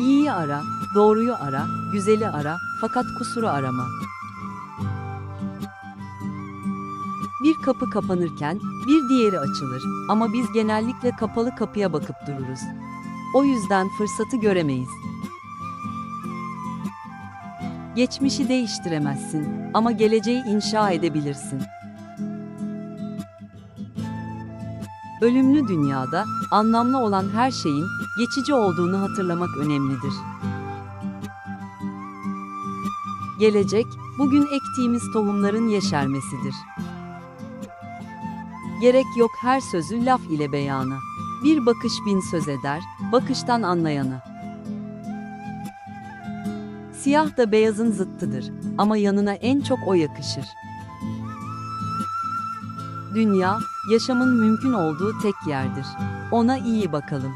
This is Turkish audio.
İyiyi ara, doğruyu ara, güzeli ara, fakat kusuru arama. Bir kapı kapanırken bir diğeri açılır ama biz genellikle kapalı kapıya bakıp dururuz. O yüzden fırsatı göremeyiz. Geçmişi değiştiremezsin ama geleceği inşa edebilirsin. Ölümlü dünyada anlamlı olan her şeyin geçici olduğunu hatırlamak önemlidir. Gelecek, bugün ektiğimiz tohumların yeşermesidir. Gerek yok her sözü laf ile beyana. Bir bakış bin söz eder, bakıştan anlayana. Siyah da beyazın zıttıdır ama yanına en çok o yakışır. Dünya, yaşamın mümkün olduğu tek yerdir. Ona iyi bakalım.